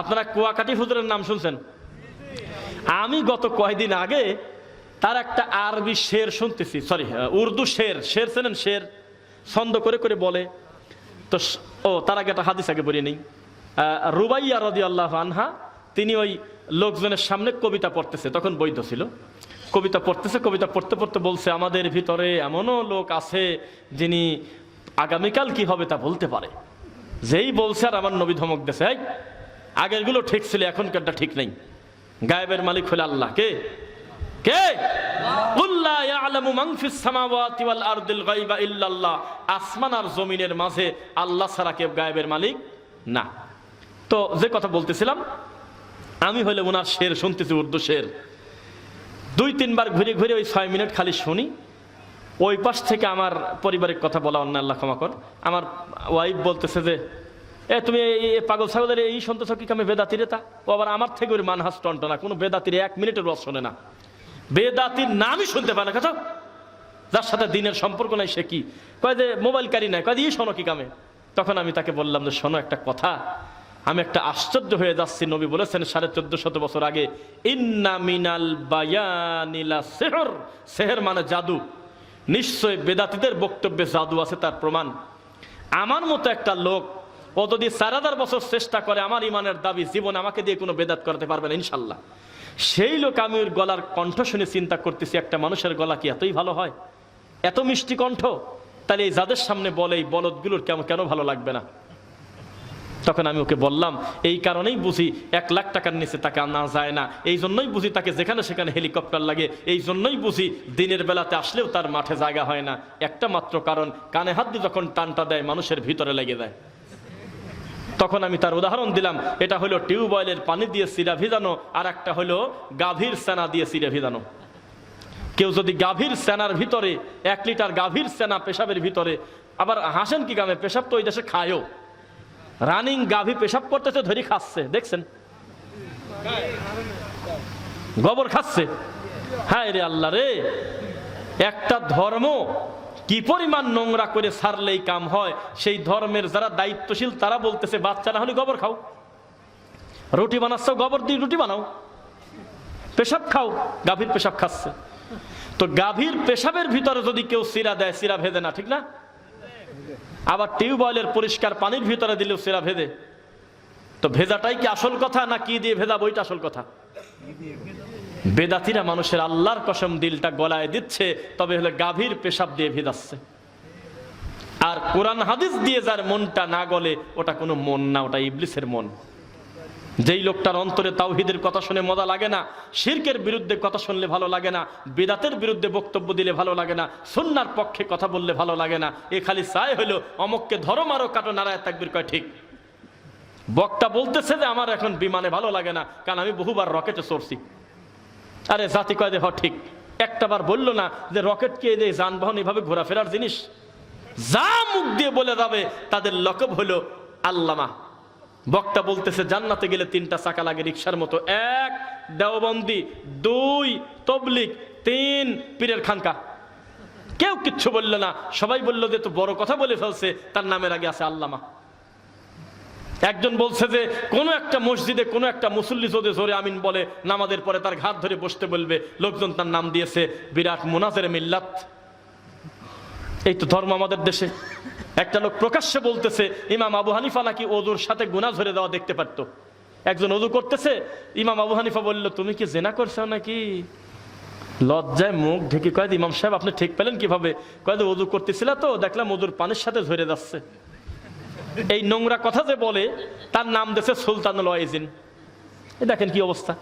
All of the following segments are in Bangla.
আপনারা কুয়াকাটি হুজুরের নাম শুনছেন? আমি গত কয়দিন আগে তার একটা আরবি শের শুনতেছি সরি উর্দু শের শের চেনেন শের? ছন্দ করে করে বলে। তো ও, তার আগে একটা হাদিস আগে বলি নেই। রুবাইয়া রদি আল্লাহ আনহা, তিনি ওই লোকজনের সামনে কবিতা পড়তেছে, তখন বৈধ ছিল। কবিতা পড়তেছে, কবিতা পড়তে পড়তে বলছে, আমাদের ভিতরে এমনও লোক আছে যিনি আগামীকাল কি হবে তা বলতে পারে। যেই বলছে আর আমার নবী ধমক দেশে আগেরগুলো ঠিক ছিল, এখনকারটা ঠিক নেই। গায়েবের মালিক হলে আল্লাহ। কে? কে? মান আসমান আর জমিনের মাঝে আল্লাহ ছাড়া কেউ গায়েবের মালিক না। তো যে কথা বলতেছিলাম, আমি হলে ওনার শের, শুনতেছি উর্দু শের। দুই, তিনবার ঘুরে ঘুরে ওই ছয় মিনিট খালি শুনি। ওই পাশ থেকে আমার পরিবারের কথা বলা অন্য আল্লাহ ক্ষমা কর। আমার ওয়াইফ বলতেছে যে এ, তুমি এই পাগল ছাগলের এই শুনতেছ কি কামে বেদাতিরে তা ও আবার আমার থেকে ওর মানহাস টন্ট না কোনো বেদাতির এক মিনিটের রস শোনে না। বেদাতির নামই শুনতে পারে না কথা যার সাথে দিনের সম্পর্ক নাই সে কি? কয় যে মোবাইল কারি নাই। কয় যে এই শোনো কি কামে? তখন আমি তাকে বললাম যে, শোনো একটা কথা। আমি একটা আশ্চর্য হয়ে যাচ্ছি, নবী বলেছেন সাড়ে চোদ্দ শত বছর আগে, ইন্না মিনাল বায়ানিলা সেহর। সেহের মানে জাদু। নিশ্চয় বেদাতিদের বক্তব্যে জাদু আছে তার প্রমাণ। আমার মতো একটা লোক ও যদি চার হাজার বছর চেষ্টা করে, আমার ইমানের দাবি জীবন আমাকে দিয়ে কোনো বেদাত করতে পারবে না, ইনশাল্লাহ। সেই লোক আমি ওর গলার কণ্ঠ শুনে চিন্তা করতেছি, একটা মানুষের গলা কি এতই ভালো হয়? এত মিষ্টি কণ্ঠ? তাহলে এই যাদের সামনে বলে, এই বলদগুলোর কেমন কেন ভালো লাগবে না? তখন আমি ওকে বললাম, এই কারণেই বুঝি এক লাখ টাকার নিচে তাকে আনা যায় না। এই জন্যই বুঝি তাকে যেখানে সেখানে হেলিকপ্টার লাগে, এই জন্যই বুঝি দিনের বেলাতে আসলেও তার মাঠে জায়গা হয় না। একটা মাত্র কারণ, কানে হাত দিয়ে যখন টানটা দেয়, মানুষের ভিতরে লেগে দেয় তখন আমি তার উদাহরণ দিলাম, এটা হলো টিউবওয়েলের পানি দিয়ে সিরা ভিজানো, আর একটা হলো গাভীর সেনা দিয়ে সিরা ভিজানো। কেউ যদি গাভীর সেনার ভিতরে, এক লিটার গাভীর সেনা পেশাবের ভিতরে, আবার হাসেন কি গামে, পেশাব তো ওই দেশে খায়ও। রানিং গাভী পেশাব করতেছে, ধরি খাচ্ছে, দেখছেন? গোবর খাচ্ছে। হ্যাঁ রে আল্লাহ রে, একটা ধর্ম কি পরিমাণ নোংরা করে সারলেই কাম হয়? সেই ধর্মের যারা দায়িত্বশীল, তারা বলতেছে, বাচ্চা না হলে গোবর খাও। রুটি বানাচ্ছ, গোবর দিয়ে রুটি বানাও। পেশাব খাও, গাভীর পেশাব খাচ্ছে। তো গাভীর পেশাবের ভিতরে যদি কেউ সিরা দেয় সিরা ভেদে না, ঠিক না? আবার টিউবওয়েলের পরিষ্কার পানির ভিতরে দিলেও সিরা ভেদে। তো ভেজাটাই কি আসল কথা, না কি দিয়ে ভেজা বইটা আসল কথা? বেদাতিরা মানুষের আল্লাহর কসম দিলটা গলায় দিচ্ছে, তবে হলে গাভীর পেশাব দিয়ে ভেদাচ্ছে আর কোরআন হাদিস দিয়ে যার মনটা না গলে, ওটা কোনো মন না, ওটা ইবলিসের মন। যেই লোকটার অন্তরে তাওহিদের কথা শুনে মজা লাগে না, শিরকের বিরুদ্ধে কথা শুনলে ভালো লাগে না, বেদাতের বিরুদ্ধে বক্তব্য দিলে ভালো লাগে না, সুন্নার পক্ষে কথা বললে ভালো লাগে না, এ খালি চায় হলো অমককে ধরো মারো কাটো নারায় তাকবির কয়, ঠিক। বক্তা বলতেছে যে আমার এখন বিমানে ভালো লাগে না, কারণ আমি বহুবার রকেটে চড়ছি। আরে জাতি কয় হ, ঠিক। একটা বার বলল না যে, রকেট কে যে যানবাহন এভাবে ঘোরাফেরার জিনিস? যা মুখ দিয়ে বলে যাবে, তাদের লকব হলো আল্লামা। বক্তা বলতেছে, জান্নাতে গেলে তিনটা চাকা লাগে রিক্সার মতো। এক, দেওবন্দি। দুই তবলিক তিন, পীরের খানকা। কেউ কিচ্ছু বলল না। সবাই বলল যে তো বড় কথা বলে ফেলছে, তার নামের আগে আছে আল্লামা। একজন বলছে যে, কোনো একটা মসজিদে কোনো একটা মুসল্লি যদি জোরে আমিন বলে, নামাজের পরে তার ঘাট ধরে বসতে বলবে, লোকজন তার নাম দিয়েছে বিরাট মুনাজের মিল্লাত। এই তো ধর্ম আমাদের দেশে। একটা লোক প্রকাশ্যে বলতেছে, ইমাম আবু হানিফা নাকি ওদুর সাথে গুণা ধরে দেওয়া দেখতে পারত। একজন ওদু করতেছে, ইমাম আবু হানিফা বলল, তুমি কি জেনা করছ নাকি? লজ্জায় মুখ ঢেকে কয়েদ ইমাম সাহেব, আপনি ঠিক পেলেন কীভাবে? কয় যে ওদু করতেছিল তো, দেখলাম ওদুর পানির সাথে ধরে যাচ্ছে। এই নোংরা কথা যে বলে, তার নাম দেশে সুলতানুল ওয়াইজিন এ দেখেন কি অবস্থা।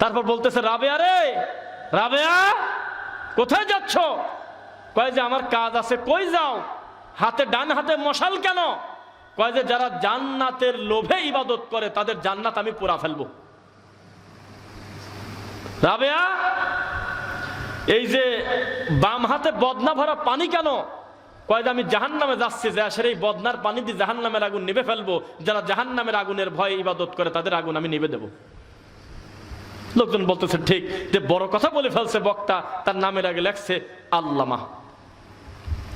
তারপর বলতেছে, রাবেয়া রে, রাবেয়া, কোথায় যাচ্ছ? কয় যে, আমার কাজ আছে, কই যাও? হাতে, ডান হাতে মশাল কেন? কয় যে, যারা জান্নাতের লোভে ইবাদত করে, তাদের জান্নাত আমি পুরা ফেলব। রাবেয়া, এই যে বাম হাতে বদনা ভরা পানি কেন? কয় যে আমি জাহান নামে যাচ্ছি, যে আসলে এই বদনার পানি দিয়ে জাহান নামের আগুন নেবে ফেলব। যারা জাহান নামের আগুনের ভয়ে ইবাদত করে, তাদের আগুন আমি নিভে দেবো। লোকজন বলতেছে, ঠিক, যে বড় কথা বলে ফেলছে বক্তা, তার নামের আগে লেখছে আল্লামা।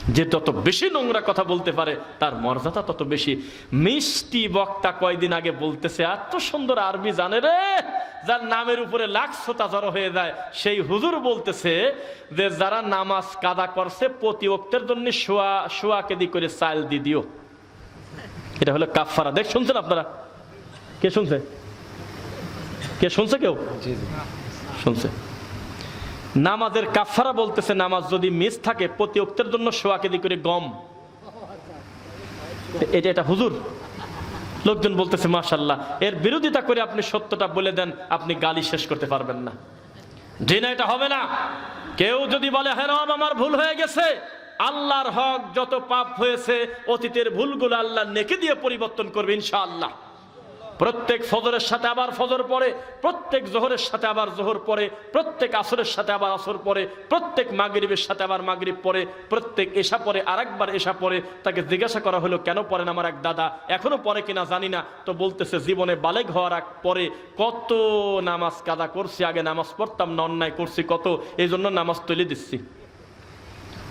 যে তত বেশি নোংরা কথা বলতে পারে তার মর্যাদা তত বেশি। মিষ্টি বক্তা কয়দিন আগে বলতেছে এত সুন্দর আরবি জানে রে যার নামের উপরে লাখ শ্রোতা জড়ো হয়ে যায়। সেই হুজুর বলতেছে যে যারা নামাজ কাদা করছে প্রতি অক্তের জন্য শোয়া শোয়া কেদি করে চাল দি দিও। এটা হলো কাফারা দেখ শুনছেন আপনারা? কে শুনছে? কে শুনছে কেউ? শুনছে। নামাজের কাফারা বলতেছে নামাজ যদি মিস থাকে প্রতি অক্তের জন্য শোয়া কেদি করে গম। এটা এটা হুজুর? লোকজন বলতেছে মাশাল্লাহ এর বিরোধিতা করে আপনি সত্যটা বলে দেন আপনি গালি শেষ করতে পারবেন না। জি না এটা হবে না। কেউ যদি বলে হ্যাঁ রব, আমার ভুল হয়ে গেছে। আল্লাহর হক যত পাপ হয়েছে অতীতের ভুলগুলো আল্লাহ নেকে দিয়ে পরিবর্তন করবে ইনশাআল্লাহ। প্রত্যেক ফজরের সাথে আবার ফজর পরে প্রত্যেক জোহরের সাথে আবার জোহর পরে প্রত্যেক আসরের সাথে আবার আসর পরে প্রত্যেক মাগরিবের সাথে আবার মাগরিব পরে প্রত্যেক এসা পরে আর একবার এসা পরে তাকে জিজ্ঞাসা করা হলো, কেন পড়েন আমার এক দাদা? এখনও পরে কিনা জানি না। তো বলতেছে, জীবনে বালেগ হওয়ার আগ পরে কত নামাজ কাদা করছি, আগে নামাজ পড়তাম না, অন্যায় করছি, কত? এই জন্য নামাজ তুলে দিচ্ছি।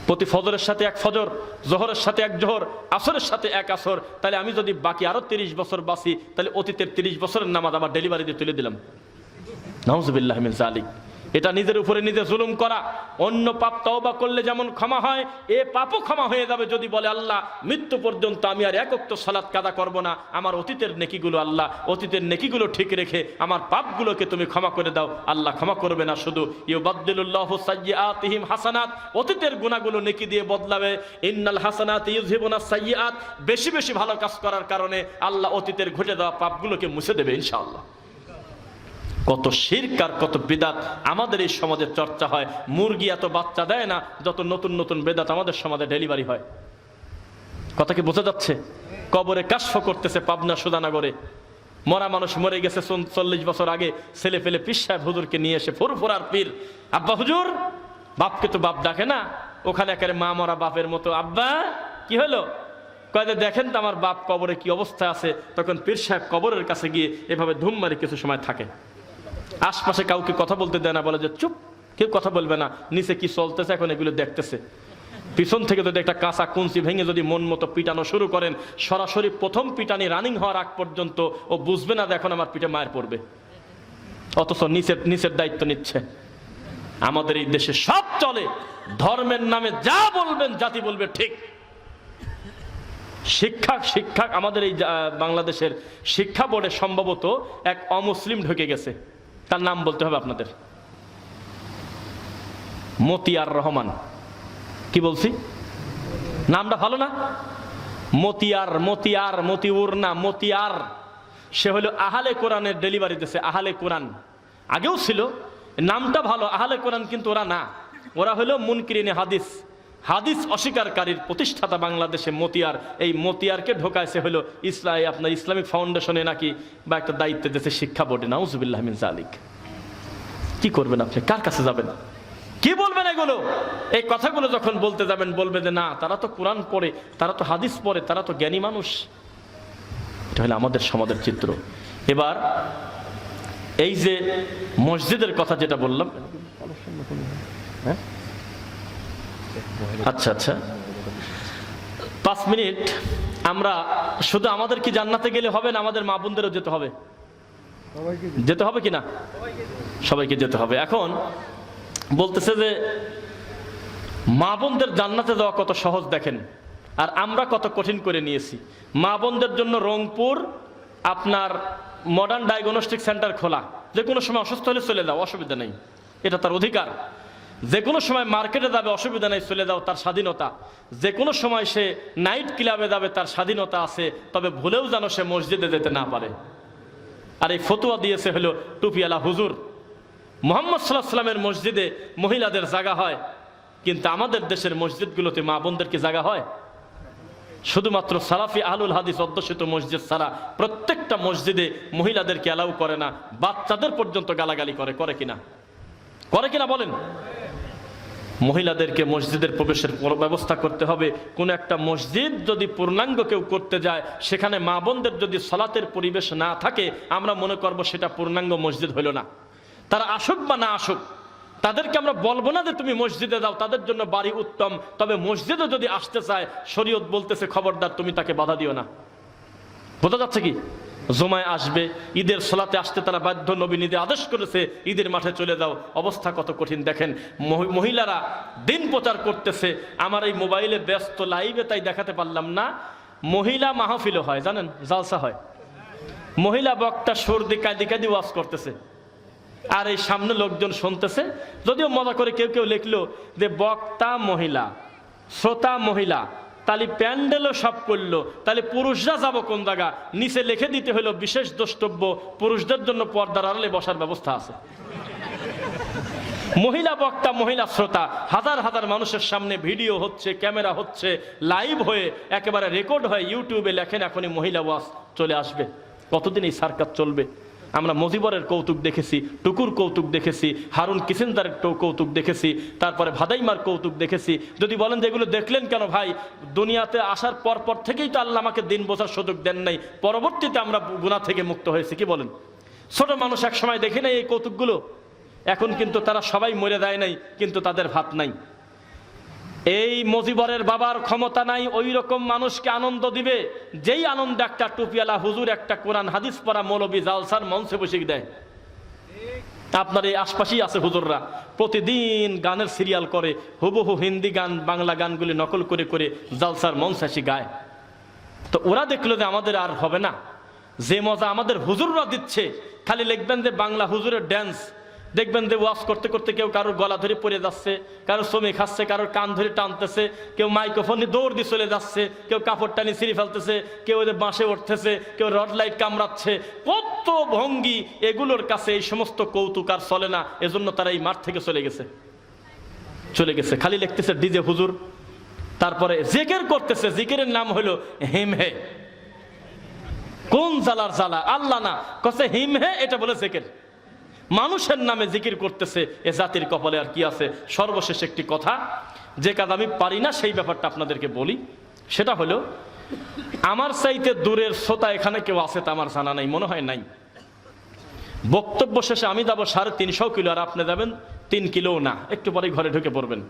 প্রতি ফজরের সাথে এক ফজর, জোহরের সাথে এক জোহর, আসরের সাথে এক আসর। তাহলে আমি যদি বাকি আরও তিরিশ বছর বাঁচি, তাহলে অতীতের তিরিশ বছরের নামাজ আমার ডেলিভারিতে তুলে দিলাম। নাউজুবিল্লাহ মিন জালিক এটা নিজের উপরে নিজে জুলুম করা। অন্য পাপ তওবা করলে যেমন ক্ষমা হয়, এ পাপও ক্ষমা হয়ে যাবে যদি বলে, আল্লাহ, মৃত্যু পর্যন্ত আমি আর একত্র সালাত কাদা করব না। আমার অতীতের নেকিগুলো আল্লাহ, অতীতের নেকিগুলো ঠিক রেখে আমার পাপগুলোকে তুমি ক্ষমা করে দাও। আল্লাহ ক্ষমা করবে না শুধু। ইউবাদ্দিলুল্লাহু সাইয়্যাতিহিম হাসানাত। অতীতের গুনাহগুলো নেকি দিয়ে বদলাবে। ইন্নাল হাসানাত ইউযহিবুনা সাইয়্যাত। বেশি বেশি ভালো কাজ করার কারণে আল্লাহ অতীতের ঘটে দেওয়া পাপগুলোকে মুছে দেবে ইনশাআল্লাহ। কত শিরক আর কত বেদাত আমাদের এই সমাজে চর্চা হয়। মুরগি এত বাচ্চা দেয় না, যত নতুন নতুন বেদাত আমাদের সমাজে ডেলিভারি হয়। কথা কি বোঝা যাচ্ছে? কবরে কাশফ করতেছে পাবনা সুদানগরে। মরা মানুষ মরে গেছে চল্লিশ বছর আগে, ছেলে ফেলে পীর সাহেব হুজুরকে নিয়ে এসে ফুরফুরার পীর। আব্বা হুজুর, বাপকে তো বাপ ডাকে না, ওখানে একেবারে মা মরা বাপের মতো। আব্বা, কি হলো? কয়দে দেখেন তো আমার বাপ কবরে কি অবস্থা আছে। তখন পীর সাহেব কবরের কাছে গিয়ে এভাবে ধুম মারি কিছু সময় থাকে। আশপাশে কাউকে কথা বলতে দেয় না, বলে যে, চুপ, কেউ কথা বলবে না, নিচে কি চলতেছে, এখন এগুলো দেখতেছে। পিছন থেকে যদি একটা কাঁচা কুঞ্চি ভেঙে যদি মন মতো পিটানো শুরু করেন, সরাসরি প্রথম পিটানি রানিং হওয়ার আগ পর্যন্ত ও বুঝবে না এখন আমার পিঠে মায়ের পড়বে। অথচ নিচের নিচের দায়িত্ব নিচ্ছে। আমাদের এই দেশে সব চলে, ধর্মের নামে যা বলবেন, জাতি বলবে ঠিক। শিক্ষা শিক্ষা আমাদের এই বাংলাদেশের শিক্ষা বোর্ডে সম্ভবত এক অমুসলিম ঢুকে গেছে। তার নাম বলতে হবে আপনাদের। মতিয়ার রহমান। কি বলছি? নামটা ভালো না? মতিয়ার মতিয়ার, মতিউর না, মতিয়ার। সে হলো আহালে কোরআনের ডেলিভারি দিতেছে আহালে কোরআন। আগেও ছিল, নামটা ভালো, আহালে কোরআন কিন্তু ওরা না। ওরা হলো মুনকিরিনে হাদিস। হাদিস অস্বীকারীর প্রতিষ্ঠাতা বাংলাদেশে মতিয়ার। এই মতিয়ারকে ঢোকাইছে হলো ইসলাম আপনার ইসলামিক ফাউন্ডেশনে নাকি বা একটা দায়িত্ব দিয়েছে শিক্ষা বোর্ডে। নাউজুবিল্লাহ মিন জালিক। কি করবেন আপনি? কার কাছে যাবেন? কি বলবেন এগুলো? এই কথাগুলো যখন বলতে যাবেন, বলবে যে না, তারা তো কোরআন পড়ে, তারা তো হাদিস পড়ে, তারা তো জ্ঞানী মানুষ। এটা হলো আমাদের সমাজের চিত্র। এবার এই যে মসজিদের কথা যেটা বললাম হ্যাঁ? আচ্ছা আচ্ছা। পাঁচ মিনিট। আমরা শুধু আমাদের কি জান্নাতে গেলে হবে না আমাদের মা বোনদেরও যেতে হবে। যেতে হবে কি না? সবাইকে যেতে হবে। এখন বলতেছে যে মা বোনদের জান্নাতে যাওয়া কত সহজ দেখেন। আর আমরা কত কঠিন করে নিয়েছি। মা বোনদের জন্য রংপুর আপনার মডার্ন ডায়াগনস্টিক সেন্টার খোলা। যে কোনো সময় অসুস্থ হলে চলে যাও অসুবিধা নেই। এটা তার অধিকার। যে কোনো সময় মার্কেটে যাবে, অসুবিধা নেই, চলে যাও, তার স্বাধীনতা। যে কোনো সময় সে নাইট ক্লাবে যাবে, তার স্বাধীনতা আছে, তবে ভুলেও যেন সে মসজিদে যেতে না পারে। আর এই ফতুয়া দিয়েছে হলো টুপিয়ালা হুজুর। মোহাম্মদ সাল্লাহ সাল্লামের মসজিদে মহিলাদের জায়গা হয়, কিন্তু আমাদের দেশের মসজিদগুলোতে মা বোনদেরকে জায়গা হয়? শুধুমাত্র সালাফি আহলুল হাদিস অধ্যুষিত মসজিদ ছাড়া প্রত্যেকটা মসজিদে মহিলাদেরকে অ্যালাউ করে না? বাচ্চাদের পর্যন্ত গালাগালি করে করে কিনা? করে কিনা বলেন? মহিলাদেরকে মসজিদের প্রবেশের ব্যবস্থা করতে হবে। কোনো একটা মসজিদ যদি পূর্ণাঙ্গ কেউ করতে যায়, সেখানে মা বোনদের যদি সলাতের পরিবেশ না থাকে, আমরা মনে করব সেটা পূর্ণাঙ্গ মসজিদ হইল না। তারা আসুক বা না আসুক, তাদেরকে আমরা বলব না যে তুমি মসজিদে যাও, তাদের জন্য বাড়ি উত্তম। তবে মসজিদে যদি আসতে চায়, শরীয়ত বলতেছে, খবরদার, তুমি তাকে বাধা দিও না। বোঝা যাচ্ছে কি? জমায় আসবে, ঈদের সোলাতে আসতে তারা বাধ্য নবীন ঈদে আদেশ করেছে, ঈদের মাঠে চলে যাও, অবস্থা কত কঠিন দেখেন। মহি- মহিলারা দিন প্রচার করতেছে, আমার এই মোবাইলে ব্যস্ত লাইভে তাই দেখাতে পারলাম না। মহিলা মাহফিলও হয়, জানেন, জালসা হয়। মহিলা বক্তা সর্দি, কাঁদি কাঁদি ওয়াজ করতেছে। আর এই সামনে লোকজন শুনতেছে, যদিও মজা করে কেউ কেউ লিখলো যে বক্তা মহিলা, শ্রোতা মহিলা তাহলে প্যান্ডেলও সব করল। তাহলে পুরুষরা যাব কোন জায়গা? নিচে লিখে দিতে হলো বিশেষ দ্রষ্টব্য, পুরুষদের জন্য পর্দার আড়ালে বসার ব্যবস্থা আছে। মহিলা বক্তা, মহিলা শ্রোতা, হাজার হাজার মানুষের সামনে ভিডিও হচ্ছে, ক্যামেরা হচ্ছে, লাইভ হয়ে একেবারে রেকর্ড হয়ে ইউটিউবে লেখেন এখনই মহিলা ওয়াজ চলে আসবে। কতদিন এই সার্কাস চলবে? আমরা মজিবরের কৌতুক দেখেছি, টুকুর কৌতুক দেখেছি, হারুন কিসেন্দারের কৌতুক দেখেছি, তারপরে ভাদাইমার কৌতুক দেখেছি। যদি বলেন যে এগুলো দেখলেন কেন ভাই? দুনিয়াতে আসার পর পর থেকেই তো আল্লাহ আমাকে দিন বোঝার সুযোগ দেন নাই। পরবর্তীতে আমরা গুণা থেকে মুক্ত হয়েছি, কি বলেন? ছোট মানুষ এক সময় দেখে নাই এই কৌতুকগুলো। এখন কিন্তু তারা সবাই মরে দেয় নাই, কিন্তু তাদের ভাত নাই। এই মজিবরের বাবার ক্ষমতা নাই ওই রকম মানুষকে আনন্দ দিবে। যেই আনন্দ একটা টুপিয়ালা হুজুর, একটা কোরআন হাদিস পড়া মৌলবী জালসার মঞ্চে বসে দেয়। আপনার এই আশপাশেই আছে হুজুররা। প্রতিদিন গানের সিরিয়াল করে, হুবহু হিন্দি গান, বাংলা গানগুলি নকল করে করে জালসার মঞ্চ আসি গায়। তো ওরা দেখল যে আমাদের আর হবে না। যে মজা আমাদের হুজুররা দিচ্ছে, খালি লিখবেন যে বাংলা হুজুরের ড্যান্স দেখবেন যে ওয়াশ করতে করতে কেউ কারোর গলা ধরে পড়ে যাচ্ছে, কারোর শ্রমিক খাচ্ছে, কারোর কান ধরে টানতেছে, কেউ মাইক্রোফোন নিয়ে দৌড় দিয়ে চলে যাচ্ছে, কেউ কাপড় টানি ছিঁড়ে ফেলতেছে, কেউ ওদের বাঁশে উঠতেছে, কেউ রড লাইট কামড়াচ্ছে। কত ভঙ্গি এগুলোর কাছে এই সমস্ত কৌতুক আর চলে না, এজন্য তারা এই মাঠ থেকে চলে গেছে। চলে গেছে। খালি লিখতেছে ডিজে হুজুর, তারপরে জেকের করতেছে। জিকেরের নাম হলো হিমহে কোন জালার জালা আল্লাহ না, কসে হিমহে এটা বলে জেকের। মানুষের নামে জিকির করতেছে, এ জাতির কপালে আর কি আছে? সর্বশেষ একটি কথা, যে কাজ আমি পারি না, সেই ব্যাপারটা আপনাদেরকে বলি। সেটা হলো, আমার চাইতে দূরের শ্রোতা এখানে কেউ আছে তা আমার জানা নাই, মনে হয় নাই। বক্তব্য শেষে আমি যাব সাড়ে তিনশো কিলো, আর আপনি যাবেন তিন কিলো না, একটু পরে ঘরে ঢুকে পড়বেন।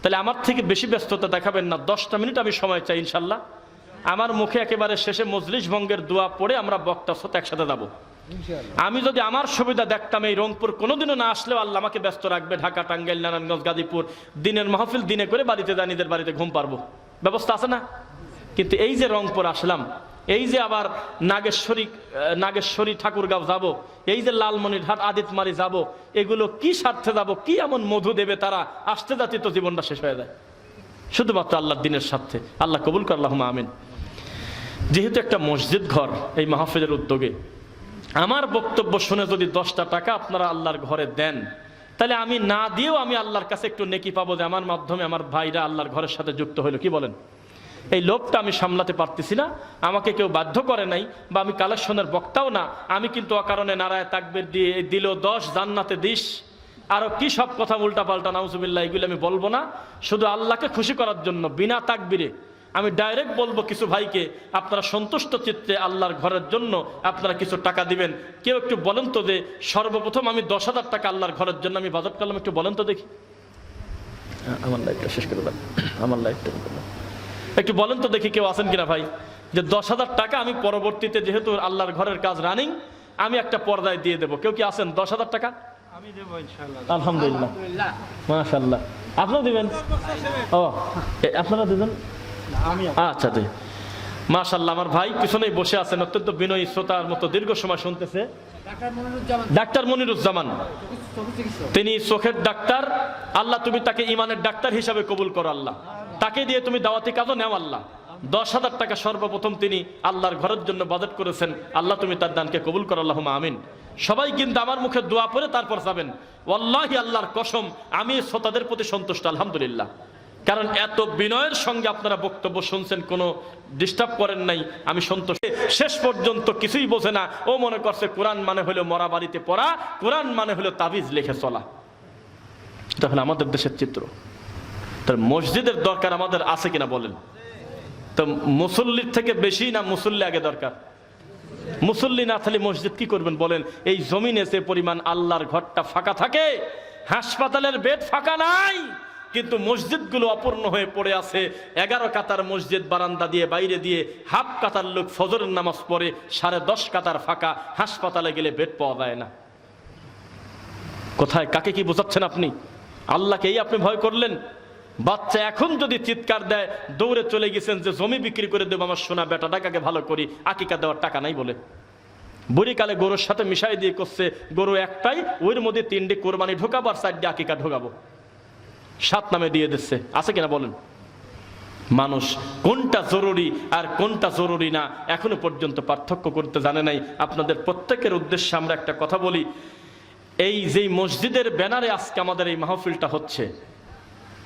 তাহলে আমার থেকে বেশি ব্যস্ততা দেখাবেন না, দশটা মিনিট আমি সময় চাই ইনশাল্লাহ। আমার মুখে একেবারে শেষে মজলিস ভঙ্গের দোয়া পড়ে আমরা বক্তার শ্রোতা একসাথে যাব। আমি যদি আমার সুবিধা দেখতাম এই রংপুর, কোনোদিনও না আসলেও আল্লাহ আমাকে ব্যস্ত রাখবে। ঢাকা, টাঙ্গাইল, নারায়ণগঞ্জ, গাজীপুর, দিনের মাহফিল দিনে করে বাড়িতে দানিদের বাড়িতে ঘুম পারব ব্যবস্থা আছে না? কিন্তু এই যে রংপুর আসলাম, এই যে আবার নাগেশ্বরী নাগেশ্বরী ঠাকুরগাঁও যাব, এই যে লালমনিরহাট, আদিতমারি যাব, এগুলো কি স্বার্থে যাব, কি এমন মধু দেবে তারা? আসতে যাতে তো জীবনটা শেষ হয়ে যায়। শুধুমাত্র আল্লাহর দিনের স্বার্থে। আল্লাহ কবুল করলাহ আমিন। যেহেতু একটা মসজিদ ঘর এই মাহফিলের উদ্যোগে আমার বক্তব্য শুনে যদি দশটা টাকা আপনারা আল্লাহর ঘরে দেন, তাহলে আমি না দিয়েও আমি আল্লাহর কাছে একটু নেকি পাবো যে আমার মাধ্যমে আমার ভাইরা আল্লাহর ঘরের সাথে যুক্ত হইল। কি বলেন? এই লোভটা আমি সামলাতে পারতেছি না, আমাকে কেউ বাধ্য করে নাই বা আমি কালেকশনের বক্তাও না, আমি কিন্তু অকারণে নারায় তাকবের দিয়ে দিল, দশ জান্নাতে দিস। আরও কি সব কথা উল্টা পাল্টা নাউজুবিল্লাহ, এগুলো আমি বলব না। শুধু আল্লাহকে খুশি করার জন্য, বিনা তাকবিরে আমি ডাইরেক্ট বলব কিছু ভাইকে আপনারা সন্তুষ্ট চিত্তে আল্লাহর ঘরের জন্য আপনারা কিছু টাকা দিবেন। কেউ একটু বলেন তো যে সর্বপ্রথম আমি দশ হাজার টাকা আল্লাহর ঘরের জন্য আমি বাজেট করলাম একটু বলেন তো দেখি। আমার লাইফটা শেষ করে দেন। আমার লাইফটা একটু বলেন তো দেখি কেউ আছেন কিনা ভাই। যে দশ হাজার টাকা আমি পরবর্তীতে যেহেতু আল্লাহর ঘরের কাজ রানিং আমি একটা পর্দায় দিয়ে দেবো। কেউ কি আছেন? দশ হাজার টাকা? আমি আলহামদুলিল্লাহ। মাশাল্লাহ আপনিও দিবেন? ও আপনারা দুজন আচ্ছা জি। মাশাল্লাহ আমার ভাই পিছনেই বসে আছেন, অত্যন্ত বিনয়ী শ্রোতার মতো দীর্ঘ সময় শুনতেছে। ডাক্তার মনিরুজ্জামান। তিনি চোখের ডাক্তার, আল্লাহ তুমি তাকে ইমানের ডাক্তার হিসাবে কবুল করো আল্লাহ। তাকে দিয়ে তুমি দাওয়াতি কাজও নেও আল্লাহ। দশ হাজার টাকা সর্বপ্রথম তিনি আল্লাহর ঘরের জন্য বাজেট করেছেন। আল্লাহ তুমি তার দানকে কবুল করো আল্লাহ আমিন। সবাই কিন্তু আমার মুখে দোয়া পরে তারপর যাবেন। ওয়াল্লাহি আল্লাহর কসম, আমি শ্রোতাদের প্রতি সন্তুষ্ট, আলহামদুলিল্লাহ। কারণ এত বিনয়ের সঙ্গে আপনারা বক্তব্য শুনছেন, কোনো ডিস্টার্ব করেন নাই। আমি সন্তুষ্ট। শেষ পর্যন্ত কিছুই বোঝে না। ও মনে করছে কোরআন মানে হলো মরা বাড়িতে পড়া, কোরআন মানে হলো তাবিজ লিখে চলা। এটা হলো আমাদের দেশের চিত্র। তার মসজিদের দরকার আমাদের আছে কিনা বলেন? তো মুসল্লির থেকে বেশি না মুসল্লি আগে দরকার? মুসল্লি না থাকলে মসজিদ কি করবেন বলেন? এই জমিনে যে পরিমাণ আল্লাহর ঘরটা ফাঁকা থাকে, হাসপাতালের বেড ফাঁকা নাই। কিন্তু মসজিদগুলো অপূর্ণ হয়ে পড়ে আছে। এগারো কাতার মসজিদ বারান্দা দিয়ে, বাইরে দিয়ে হাফ কাতার লোক ফজরের নামাজ পড়ে, সাড়ে দশ কাতার ফাঁকা, হাসপাতালে গেলে বেড পাওয়া যায় না। কোথায়, কাকে কি বোঝাচ্ছেন আপনি? আল্লাহকেই আপনি ভয় করলেন? বাচ্চা এখন যদি চিৎকার দেয়, দৌড়ে চলে গেছেন যে জমি বিক্রি করে দেবো, আমার সোনা বেটাটাকে ভালো করি? আকিকা দেওয়ার টাকা নাই বলে। বুড়িকালে গরুর সাথে মিশাই দিয়ে করছে, গরু একটাই, ওর মধ্যে তিনটে কোরবানি ঢোকাবো আর চারটে আকিকা ঢোকাবো। সাত নামে দিয়ে দিচ্ছে। আছে কিনা বলেন? মানুষ কোনটা জরুরি আর কোনটা জরুরি না এখনও পর্যন্ত পার্থক্য করতে জানে নাই। আপনাদের প্রত্যেকের উদ্দেশ্যে আমরা একটা কথা বলি। এই যেই মসজিদের ব্যানারে আজকে আমাদের এই মাহফিলটা হচ্ছে,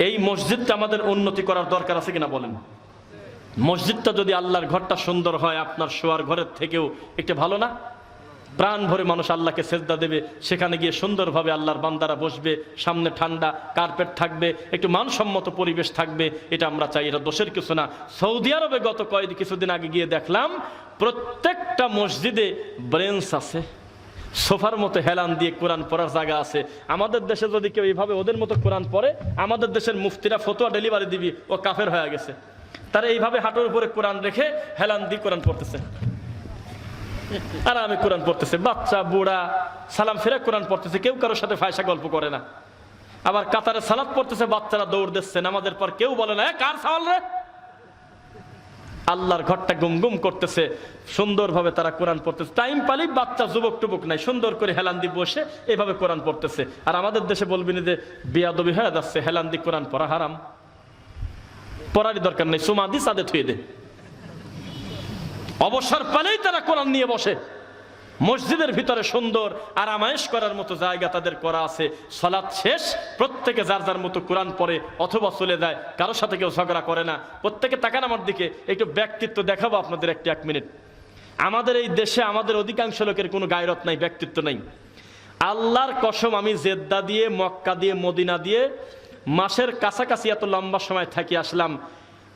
এই মসজিদটা আমাদের উন্নতি করার দরকার আছে কিনা বলেন? মসজিদটা যদি আল্লাহর ঘরটা সুন্দর হয়, আপনার শোয়ার ঘরের থেকেও একটু ভালো না? প্রাণ ভরে মানুষ আল্লাহকে সেজদা দেবে, সেখানে গিয়ে সুন্দরভাবে আল্লাহর বান্দারা বসবে, সামনে ঠান্ডা কার্পেট থাকবে, একটু মানসম্মত পরিবেশ থাকবে, এটা আমরা চাই, এটা দোষের কিছু না। সৌদি আরবে গত কয়েক, কিছুদিন আগে গিয়ে দেখলাম, প্রত্যেকটা মসজিদে ব্রেঞ্চ আছে, সোফার মতো হেলান দিয়ে কোরআন পড়ার জায়গা আছে। আমাদের দেশে যদি কেউ এইভাবে ওদের মতো কোরআন পড়ে, আমাদের দেশের মুফতিরা ফতোয়া ডেলিভারি দিবি, ও কাফের হয়ে গেছে। তারা এইভাবে হাঁটুর উপরে কোরআন রেখে হেলান দিয়ে কোরআন পড়তেছে। আর আমি কোরআন পড়তেছে, বাচ্চা, বুড়া, সালাম ফিরে কোরআন পড়তেছে, কেউ কারোর সাথে ফায়সা গল্প করে না। আবার কাতারে সালাদ পড়তেছে, বাচ্চারা দৌড় দিচ্ছে, নামাজের পর কেউ বলে না কার সাওয়াল রে? আল্লাহর ঘরটা গুম গুম করতেছে, সুন্দরভাবে তারা কোরআন পড়তেছে। টাইম পালি বাচ্চা যুবক টুবুক নাই, সুন্দর করে হেলান্দি বসে এইভাবে কোরআন পড়তেছে। আর আমাদের দেশে বলবি না যে, বিয়াদবি হয়ে যাচ্ছে হেলান্দি কোরআন পড়া হারাম। পড়ারই দরকার নেই, সুমাদি সাদে থুয়ে দে। অবসর পেলেই তারা কোরআন নিয়ে বসে। মসজিদের ভিতরে সুন্দর আরামায়েশ করার মতো জায়গা তাদের করা আছে। সলাৎ শেষ, প্রত্যেকে যার যার মতো কোরআন পড়ে অথবা চলে যায়, কারোর সাথে কেউ ঝগড়া করে না। প্রত্যেকে তাকান আমার দিকে, একটু ব্যক্তিত্ব দেখাবো আপনাদের একটি এক মিনিট। আমাদের এই দেশে আমাদের অধিকাংশ লোকের কোনো গায়রত নাই, ব্যক্তিত্ব নাই। আল্লাহর কসম, আমি জেদ্দা দিয়ে, মক্কা দিয়ে, মদিনা দিয়ে মাসের কাছাকাছি এত লম্বা সময় থাকি, আসলাম।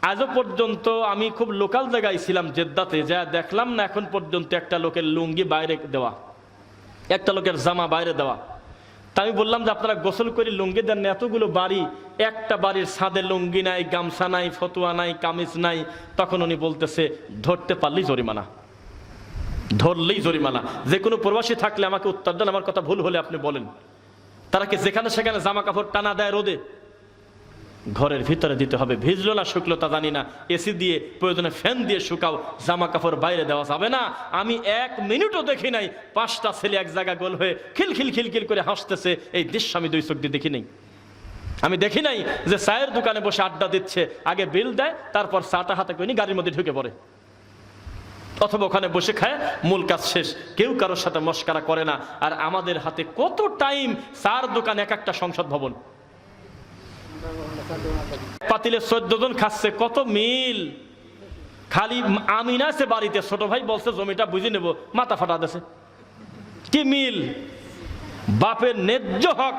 আজও পর্যন্ত আমি খুব লোকাল জায়গায় ছিলাম জেদ্দাতে, যা দেখলাম না এখন পর্যন্ত একটা লোকের লুঙ্গি বাইরে দেওয়া, একটা লোকের জামা বাইরে দেওয়া। তা আমি বললাম যে আপনারা গোসল করে লুঙ্গি দেন এতগুলো বাড়ি, একটা বাড়ির ছাদে লুঙ্গি নাই, গামছা নাই, ফতুয়া নাই, কামিজ নাই। তখন উনি বলতেছে, ধরতে পারলেই জরিমানা, ধরলেই জরিমানা। যে কোনো প্রবাসী থাকলে আমাকে উত্তর দেন, আমার কথা ভুল হলে আপনি বলেন। তারা কি যেখানে সেখানে জামা কাপড় টানা দেয় রোদে? ঘরের ভিতরে দিতে হবে। ভিজলো না, শুকলো তা জানি না। এসি দিয়ে, প্রয়োজনে ফ্যান দিয়ে শুকাও জামা কাপড় বাইরে দেওয়া যাবে না। আমি এক মিনিটও দেখি নাই, পাঁচটা ছেলে এক জায়গা গোল হয়ে খিলখিল খিলখিল করে হাসতেছে। এই দৃশ্য আমি দুই চোখ দিয়ে দেখি নাই। আমি দেখি নাই যে চায়ের দোকানে বসে আড্ডা দিচ্ছে। আগে বিল দেয়, তারপর চাটা হাতে করে গাড়ির মধ্যে ঢুকে পড়ে। অথবা ওখানে বসে খায়, মূল কাজ শেষ। কেউ কারোর সাথে মস্কারা করে না। আর আমাদের হাতে কত টাইম চার দোকান এক একটা সংসদ ভবন। পাতিলে চোদ্দ জন খাচ্ছে, কত মিল? খালি আমিনা সে বাড়িতে, ছোট ভাই বলছে, জমিটা বুঝে নেব, মাথা ফাটা দেশে কি মিল? বাপের ন্যায্য হক,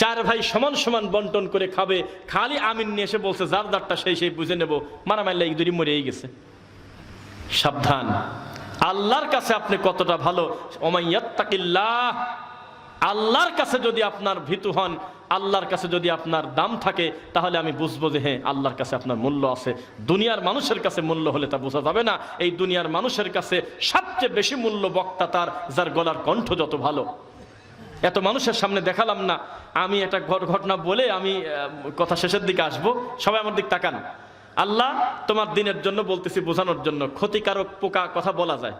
চার ভাই সমান সমান বন্টন করে খাবে। খালি আমিন নিয়ে এসে বলছে, যার দারটা সেই সেই বুঝে নেব। মারামারি এক দুরি মরেই গেছে। সাবধান। আল্লাহর কাছে আপনি কতটা ভালো? ওমাইয়াত্তাকিল্লাহ। আল্লাহর কাছে যদি আপনার ভীতু হন আল্লাহর কাছে যদি আপনার দাম থাকে, তাহলে আমি বুঝব যে হ্যাঁ আল্লাহর কাছে আপনার মূল্য আছে। দুনিয়ার মানুষের কাছে মূল্য হলে তা বোঝা যাবে না। এই দুনিয়ার মানুষের কাছে সবচেয়ে বেশি মূল্য বক্তা তার, যার গলার কণ্ঠ যত ভালো। এত মানুষের সামনে দেখালাম না। আমি একটা ঘট- ঘটনা বলে আমি কথা শেষের দিকে আসব। সবাই আমার দিক তাকান। আল্লাহ তোমার দিনের জন্য বলতেছি বোঝানোর জন্য। ক্ষতিকারক পোকা কথা বলা যায়।